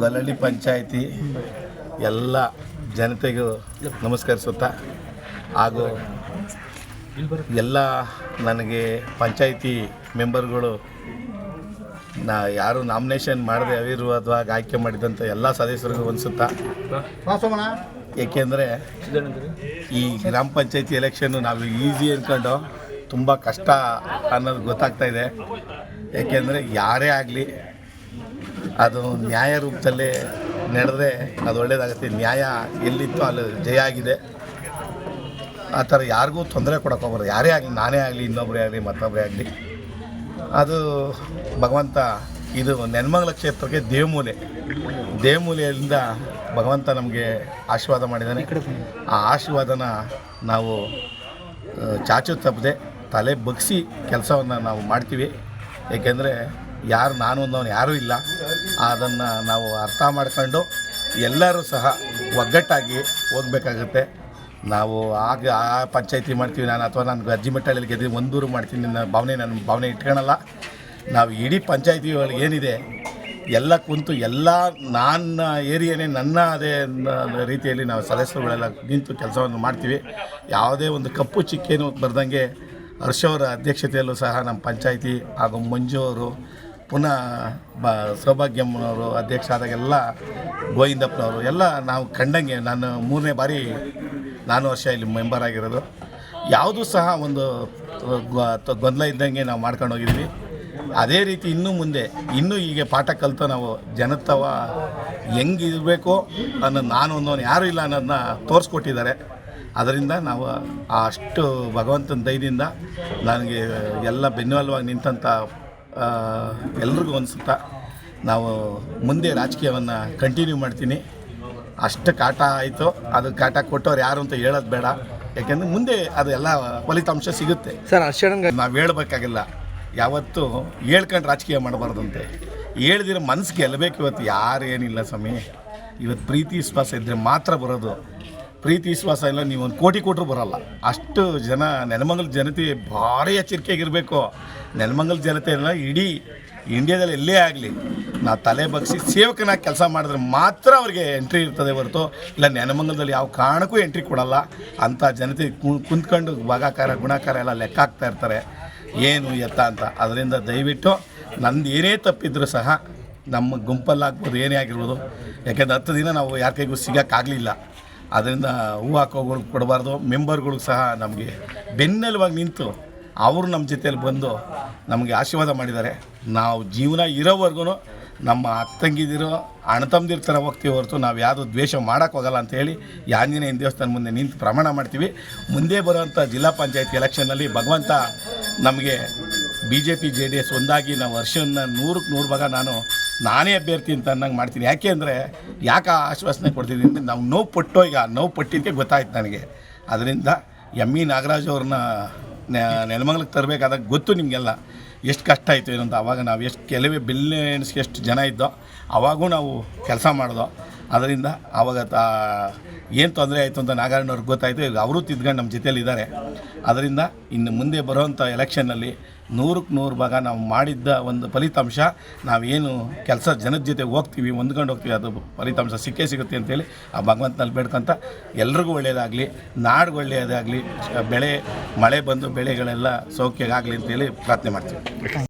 ಗೊಲ್ಲಳ್ಳಿ ಪಂಚಾಯಿತಿ ಎಲ್ಲ ಜನತೆಗೂ ನಮಸ್ಕರಿಸುತ್ತಾ ಹಾಗೂ ಎಲ್ಲ ನನಗೆ ಪಂಚಾಯಿತಿ ಮೆಂಬರ್ಗಳು ನಾ ಯಾರು ನಾಮಿನೇಷನ್ ಮಾಡದೆ ಅವಿರ್ವಾದವಾಗಿ ಆಯ್ಕೆ ಮಾಡಿದಂಥ ಎಲ್ಲ ಸದಸ್ಯರಿಗೂ ಅನಿಸುತ್ತಾ? ಏಕೆಂದರೆ ಈ ಗ್ರಾಮ ಪಂಚಾಯಿತಿ ಎಲೆಕ್ಷನ್ನು ನಾವು ಈಸಿ ಅಂದ್ಕೊಂಡು ತುಂಬ ಕಷ್ಟ ಅನ್ನೋದು ಗೊತ್ತಾಗ್ತಾ ಇದೆ. ಏಕೆಂದರೆ ಯಾರೇ ಆಗಲಿ ಅದು ನ್ಯಾಯ ರೂಪದಲ್ಲಿ ನಡೆದ್ರೆ ಅದು ಒಳ್ಳೆಯದಾಗುತ್ತೆ ನ್ಯಾಯ ಎಲ್ಲಿತ್ತು ಅಲ್ಲಿ ಜಯ ಆಗಿದೆ. ಆ ಥರ ಯಾರಿಗೂ ತೊಂದರೆ ಕೊಡೋಕ್ಕೋಗ್ಬಾರ್ದು ಯಾರೇ ಆಗಲಿ, ನಾನೇ ಆಗಲಿ ಇನ್ನೊಬ್ಬರೇ ಆಗಲಿ ಮತ್ತೊಬ್ಬರೇ ಆಗಲಿ. ಅದು ಭಗವಂತ, ಇದು ನೆನ್ಮಂಗಲ ಕ್ಷೇತ್ರಕ್ಕೆ ದೇವಮೂಲೆ. ದೇವಮೂಲೆಯಿಂದ ಭಗವಂತ ನಮಗೆ ಆಶೀರ್ವಾದ ಮಾಡಿದ್ದಾನೆ. ಆ ಆಶೀರ್ವಾದನ ನಾವು, ಚಾಚು ತಪ್ಪದೆ ತಲೆ ಬಗ್ಸಿ ಕೆಲಸವನ್ನು ನಾವು ಮಾಡ್ತೀವಿ. ಏಕೆಂದರೆ ಯಾರು ನಾನು ಅಂದವನು ಯಾರೂ ಇಲ್ಲ. ಅದನ್ನು ನಾವು ಅರ್ಥ ಮಾಡ್ಕೊಂಡು ಎಲ್ಲರೂ ಸಹ ಒಗ್ಗಟ್ಟಾಗಿ ಹೋಗಬೇಕಾಗುತ್ತೆ. ನಾವು ಆಗ ಆ ಪಂಚಾಯತಿ ಮಾಡ್ತೀವಿ ನಾನು ಅಥವಾ ನಾನು ಅಜ್ಜಿ ಮೆಟ್ಟಳಲ್ಲಿ ಗೆದ್ದು ಒಂದೂರು ಮಾಡ್ತೀನಿ ನನ್ನ ಭಾವನೆ ನನ್ನ ಭಾವನೆ ಇಟ್ಕೊಳಲ್ಲ. ನಾವು ಇಡೀ ಪಂಚಾಯತಿ ಏನಿದೆ, ಎಲ್ಲ ಕುಂತು ಎಲ್ಲ ನನ್ನ ಏರಿಯಾನೇ ನನ್ನ ಅದೇ ರೀತಿಯಲ್ಲಿ ನಾವು ಸದಸ್ಯರುಗಳೆಲ್ಲ ನಿಂತು ಕೆಲಸವನ್ನು ಮಾಡ್ತೀವಿ. ಯಾವುದೇ ಒಂದು ಕಪ್ಪು ಚಿಕ್ಕೇನು ಬರ್ದಂಗೆ ಹರ್ಷವರ ಅಧ್ಯಕ್ಷತೆಯಲ್ಲೂ ಸಹ ನಮ್ಮ ಪಂಚಾಯಿತಿ ಹಾಗೂ ಮಂಜು ಅವರು ಪುನಃ ಬ ಸೌಭಾಗ್ಯಮ್ಮನವರು ಅಧ್ಯಕ್ಷ ಆದಾಗೆಲ್ಲ ಗೋವಿಂದಪ್ಪನವರು ಎಲ್ಲ ನಾವು ಕಂಡಂಗೆ ನಾನು ಮೂರನೇ ಬಾರಿ ನಾನು ವರ್ಷ ಇಲ್ಲಿ ಮೆಂಬರ್ ಆಗಿರೋದು. ಯಾವುದೂ ಸಹ ಒಂದು ಗೊಂದಲ ಇದ್ದಂಗೆ ನಾವು ಮಾಡ್ಕೊಂಡು ಹೋಗಿದ್ವಿ. ಅದೇ ರೀತಿ ಇನ್ನೂ ಮುಂದೆ ಇನ್ನೂ ಹೀಗೆ ಪಾಠ ಕಲಿತು ನಾವು ಜನತವ ಹೆಂಗಿರಬೇಕು ಅನ್ನೋದು ನಾನು ಅನ್ನೋನು ಯಾರೂ ಇಲ್ಲ ಅನ್ನೋದನ್ನ ತೋರಿಸ್ಕೊಟ್ಟಿದ್ದಾರೆ. ಅದರಿಂದ ನಾವು ಅಷ್ಟು ಭಗವಂತನ ದಯದಿಂದ ನನಗೆ ಎಲ್ಲ ಬೆನ್ನುವಲ್ವಾಗಿ ನಿಂತಂಥ ಆ, ಎಲ್ರಿಗೂ ಅನಿಸುತ್ತಾ ನಾವು ಮುಂದೆ ರಾಜಕೀಯವನ್ನು ಕಂಟಿನ್ಯೂ ಮಾಡ್ತೀನಿ. ಅಷ್ಟು ಕಾಟ ಆಯಿತು. ಅದು ಕಾಟ ಕೊಟ್ಟವ್ರು ಯಾರು ಅಂತ ಹೇಳೋದು ಬೇಡ. ಯಾಕೆಂದರೆ ಮುಂದೆ ಅದೆಲ್ಲ ಎಲ್ಲ ಫಲಿತಾಂಶ ಸಿಗುತ್ತೆ. ಸರ್ ಅಷ್ಟೇ ನಾವು ಹೇಳ್ಬೇಕಾಗಿಲ್ಲ. ಯಾವತ್ತೂ ಹೇಳ್ಕೊಂಡು ರಾಜಕೀಯ ಮಾಡಬಾರ್ದಂತೆ. ಹೇಳ್ದಿರೋ ಮನಸ್ಸು ಗೆಲ್ಲಬೇಕು ಇವತ್ತು ಯಾರು ಏನಿಲ್ಲ ಸ್ವಾಮಿ. ಇವತ್ತು ಪ್ರೀತಿ ವಿಶ್ವಾಸ ಇದ್ದರೆ ಮಾತ್ರ ಬರೋದು. ಪ್ರೀತಿ, ವಿಶ್ವಾಸ ಇಲ್ಲ, ನೀವು ಒಂದು ಕೋಟಿ ಕೊಟ್ಟರು ಬರೋಲ್ಲ. ಅಷ್ಟು ಜನ, ನೆಲಮಂಗಲ ಜನತೆ ಭಾರಿ ಎಚ್ಚರಿಕೆಯಾಗಿರಬೇಕು. ನೆಲಮಂಗಲ ಜನತೆ ಎಲ್ಲ ಇಡೀ ಇಂಡಿಯಾದಲ್ಲಿ ಎಲ್ಲೇ ಆಗಲಿ, ನಾ ತಲೆ ಬಗ್ಸಿ ಸೇವಕನಾಗಿ ಕೆಲಸ ಮಾಡಿದ್ರೆ ಮಾತ್ರ ಅವ್ರಿಗೆ ಎಂಟ್ರಿ ಇರ್ತದೆ ಹೊರತು. ಇಲ್ಲ ನೆನಮಂಗಲದಲ್ಲಿ ಯಾವ ಕಾರಣಕ್ಕೂ ಎಂಟ್ರಿ ಕೊಡಲ್ಲ. ಅಂಥ ಜನತೆ ಕುಂತ್ಕೊಂಡು ಭಾಗಾಕಾರ, ಗುಣಾಕಾರ ಎಲ್ಲ ಲೆಕ್ಕ ಹಾಕ್ತಾ ಇರ್ತಾರೆ. ಏನು ಎತ್ತ ಅಂತ. ಅದರಿಂದ ದಯವಿಟ್ಟು ನಂದು ಏನೇ ತಪ್ಪಿದ್ರೂ ಸಹ ನಮ್ಮ ಗುಂಪಲ್ಲಾಗ್ಬೋದು, ಏನೇ ಆಗಿರ್ಬೋದು. ಯಾಕೆಂದ್ರೆ ಹತ್ತು ದಿನ ನಾವು ಯಾರ ಕೈಗೂ ಸಿಗೋಕ್ಕಾಗಲಿಲ್ಲ. ಅದರಿಂದ ಹೂ ಹಾಕೋಗಳು ಕೊಡಬಾರ್ದು ಮೆಂಬರ್ಗಳು ಸಹ ನಮಗೆ ಬೆನ್ನೆಲುವಾಗಿ ನಿಂತು ಅವರು ನಮ್ಮ ಜೊತೆಯಲ್ಲಿ ಬಂದು ನಮಗೆ ಆಶೀರ್ವಾದ ಮಾಡಿದ್ದಾರೆ. ನಾವು ಜೀವನ ಇರೋವರೆಗೂ ನಮ್ಮ ಅತ್ತಂಗಿದಿರೋ ಅಣ್ಣತಮ್ಮದಿರ ಥರ ಹೋಗ್ತೀವಿ ಹೊರತು ನಾವು ಯಾವುದು ದ್ವೇಷ ಮಾಡೋಕ್ಕೆ ಹೋಗಲ್ಲ ಅಂತ ಹೇಳಿ ಈ ಆಂಜನೇಯನ ದೇವಸ್ಥಾನ ಮುಂದೆ ನಿಂತು ಪ್ರಮಾಣ ಮಾಡ್ತೀವಿ. ಮುಂದೆ ಬರುವಂಥ ಜಿಲ್ಲಾ ಪಂಚಾಯತ್ ಎಲೆಕ್ಷನ್ನಲ್ಲಿ ಭಗವಂತ ನಮಗೆ B J P J D S ಒಂದಾಗಿ ನಾವು ವರ್ಷವನ್ನು ನೂರಕ್ಕೆ ನೂರು ಭಾಗ ನಾನು ನಾನೇ ಅಭ್ಯರ್ಥಿ ಅಂತ ಅನ್ನಂಗೆ ಮಾಡ್ತೀನಿ. ಯಾಕೆ ಅಂದರೆ ಯಾಕೆ ಆಶ್ವಾಸನೆ ಕೊಡ್ತಿದ್ದೀನಿ ಅಂದರೆ ನಾವು ನೋವು ಪಟ್ಟೋ ಈಗ, ನೋವು ಪಟ್ಟಿದ್ದೆ ಗೊತ್ತಾಯ್ತು ನನಗೆ. ಅದರಿಂದ ಎಂ ಇ ನಾಗರಾಜ್ ಅವ್ರನ್ನ ನೆಲಮಂಗ್ಲಕ್ಕೆ ತರಬೇಕಾದಾಗ ಗೊತ್ತು ನಿಮಗೆಲ್ಲ. ಎಷ್ಟು ಕಷ್ಟ ಆಯಿತು ಏನಂತ. ಅವಾಗ ನಾವು ಎಷ್ಟು, ಕೆಲವೇ ಬಿಲ್ಲಿಯನ್ಸ್ಗೆ ಎಷ್ಟು ಜನ ಇದ್ದೋ, ಅವಾಗೂ ನಾವು ಕೆಲಸ ಮಾಡಿದೋ ಅದರಿಂದ ಆವಾಗ ತಾ ಏನು ತೊಂದರೆ ಆಯಿತು ಅಂತ ನಾಗಾರ್ಣವ್ರಿಗೆ ಗೊತ್ತಾಯಿತು. ಈಗ ಅವರು ತಿದ್ಕೊಂಡು ನಮ್ಮ ಜೊತೆಯಲ್ಲಿ ಇದ್ದಾರೆ ಅದರಿಂದ ಇನ್ನು ಮುಂದೆ ಬರುವಂಥ ಎಲೆಕ್ಷನ್ನಲ್ಲಿ ನೂರಕ್ಕೆ ನೂರು ಭಾಗ ನಾವು ಮಾಡಿದ್ದ ಒಂದು ಫಲಿತಾಂಶ, ನಾವೇನು ಕೆಲಸ ಜನದ ಜೊತೆ ಹೋಗ್ತೀವಿ, ಹೊಂದ್ಕೊಂಡು ಹೋಗ್ತೀವಿ, ಅದು ಫಲಿತಾಂಶ ಸಿಕ್ಕೇ ಸಿಗುತ್ತೆ ಅಂತೇಳಿ ಆ ಭಗವಂತನಲ್ಲಿ ಬೇಡ್ಕೊಂತ ಎಲ್ರಿಗೂ ಒಳ್ಳೆಯದಾಗಲಿ, ನಾಡಿಗೆ ಒಳ್ಳೆಯದಾಗಲಿ, ಬೆಳೆ, ಮಳೆ ಬಂದು ಬೆಳೆಗಳೆಲ್ಲ ಸೌಖ್ಯಗಾಗಲಿ ಅಂತೇಳಿ ಪ್ರಾರ್ಥನೆ ಮಾಡ್ತೀವಿ.